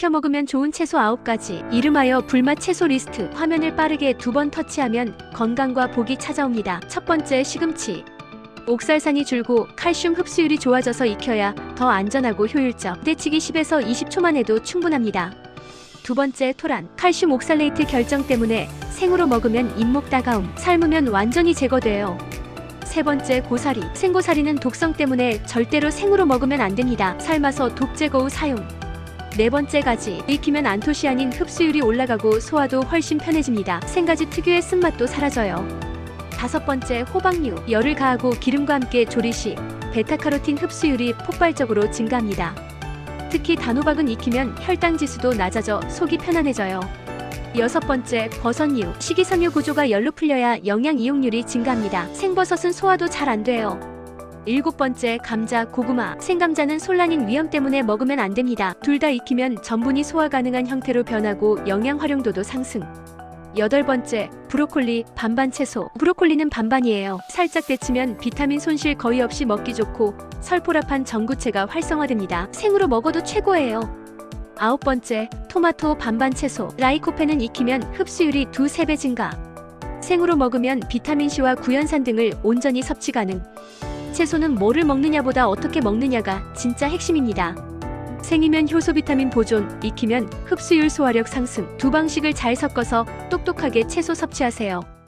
익혀 먹으면 좋은 채소 9가지. 이름하여 불맛 채소 리스트. 화면을 빠르게 두 번 터치하면 건강과 복이 찾아옵니다. 첫 번째 시금치. 옥살산이 줄고 칼슘 흡수율이 좋아져서 익혀야 더 안전하고 효율적. 데치기 10에서 20초만 해도 충분합니다. 두 번째 토란. 칼슘 옥살레이트 결정 때문에 생으로 먹으면 잇목 따가움. 삶으면 완전히 제거돼요. 세 번째 고사리. 생고사리는 독성 때문에 절대로 생으로 먹으면 안 됩니다. 삶아서 독 제거 후 사용. 네 번째 가지. 익히면 안토시아닌 흡수율이 올라가고 소화도 훨씬 편해집니다. 생가지 특유의 쓴맛도 사라져요. 다섯 번째 호박류. 열을 가하고 기름과 함께 조리 시 베타카로틴 흡수율이 폭발적으로 증가합니다. 특히 단호박은 익히면 혈당 지수도 낮아져 속이 편안해져요. 여섯 번째 버섯류. 식이섬유 구조가 열로 풀려야 영양 이용률이 증가합니다. 생버섯은 소화도 잘 안 돼요. 일곱 번째 감자, 고구마. 생감자는 솔라닌 위험 때문에 먹으면 안 됩니다. 둘 다 익히면 전분이 소화 가능한 형태로 변하고 영양 활용도도 상승. 여덟 번째 브로콜리 반반 채소. 브로콜리는 반반이에요. 살짝 데치면 비타민 손실 거의 없이 먹기 좋고 설포라판 전구체가 활성화됩니다. 생으로 먹어도 최고예요. 아홉 번째 토마토 반반 채소. 라이코펜은 익히면 흡수율이 두세 배 증가. 생으로 먹으면 비타민C와 구연산 등을 온전히 섭취 가능. 채소는 뭐를 먹느냐보다 어떻게 먹느냐가 진짜 핵심입니다. 생이면 효소 비타민 보존, 익히면 흡수율 소화력 상승. 두 방식을 잘 섞어서 똑똑하게 채소 섭취하세요.